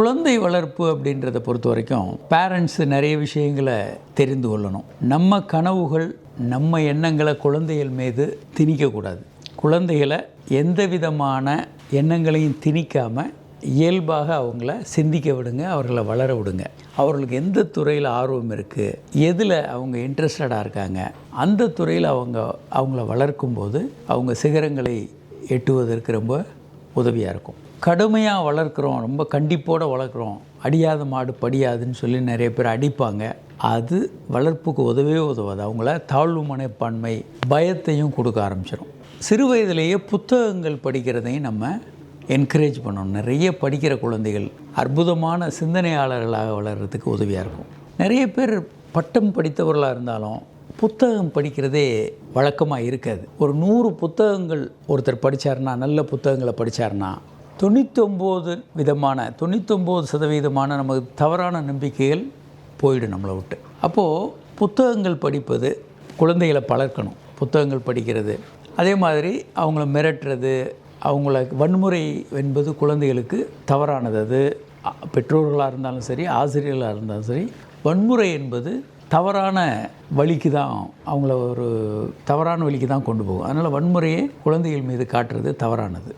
குழந்தை வளர்ப்பு அப்படின்றத பொறுத்த வரைக்கும் பேரண்ட்ஸ் நிறைய விஷயங்களை தெரிந்து கொள்ளணும். நம்ம கனவுகள் நம்ம எண்ணங்களை குழந்தைகள் மீது திணிக்கக்கூடாது. குழந்தைகளை எந்த விதமான எண்ணங்களையும் திணிக்காமல் இயல்பாக அவங்கள சிந்திக்க விடுங்க அவர்களை வளர விடுங்க. அவர்களுக்கு எந்த துறையில் ஆர்வம் இருக்குது எதில் அவங்க இன்ட்ரெஸ்டடாக இருக்காங்க அந்த துறையில் அவங்க அவங்கள வளர்க்கும்போது அவங்க சிகரங்களை எட்டுவதற்கு ரொம்ப உதவியாக இருக்கும். கடுமையாக வளர்க்குறோம் ரொம்ப கண்டிப்போடு வளர்க்குறோம். அடியாத மாடு படியாதுன்னு சொல்லி நிறைய பேர் அடிப்பாங்க. அது வளர்ப்புக்கு உதவவே உதவாது. அவங்கள தாழ்வு மனப்பான்மை பயத்தையும் கொடுக்க ஆரம்பிச்சிடும் சிறு வயதிலேயே புத்தகங்கள் படிக்கிறதையும் நம்ம என்கரேஜ் பண்ணணும். நிறைய படிக்கிற குழந்தைகள் அற்புதமான சிந்தனையாளர்களாக வளர்கிறதுக்கு உதவியாக இருக்கும். நிறைய பேர் பட்டம் படித்தவர்களாக இருந்தாலும் புத்தகம் படிக்கிறதே வழக்கமாக இருக்காது. ஒரு நூறு புத்தகங்கள் ஒருத்தர் படித்தார்னா நல்ல புத்தகங்களை படித்தார்னா தொண்ணூத்தொம்பது விதமான தொண்ணூத்தொம்பது சதவீதமான நமக்கு தவறான நம்பிக்கைகள் போயிடும் நம்மளை விட்டு. அப்போது புத்தகங்கள் படிப்பது குழந்தைகளை பழக்கணும். புத்தகங்கள் படிக்கிறது. அதே மாதிரி அவங்கள மிரட்டுறது அவங்கள வன்முறை என்பது குழந்தைகளுக்கு தவறானது. அது பெற்றோர்களாக இருந்தாலும் சரி ஆசிரியர்களாக இருந்தாலும் சரி வன்முறை என்பது தவறான வழிக்கு தான் அவங்கள ஒரு தவறான வழிக்கு தான் கொண்டு போகும். அதனால் வன்முறையை குழந்தைகள் மீது காட்டுறது தவறானது.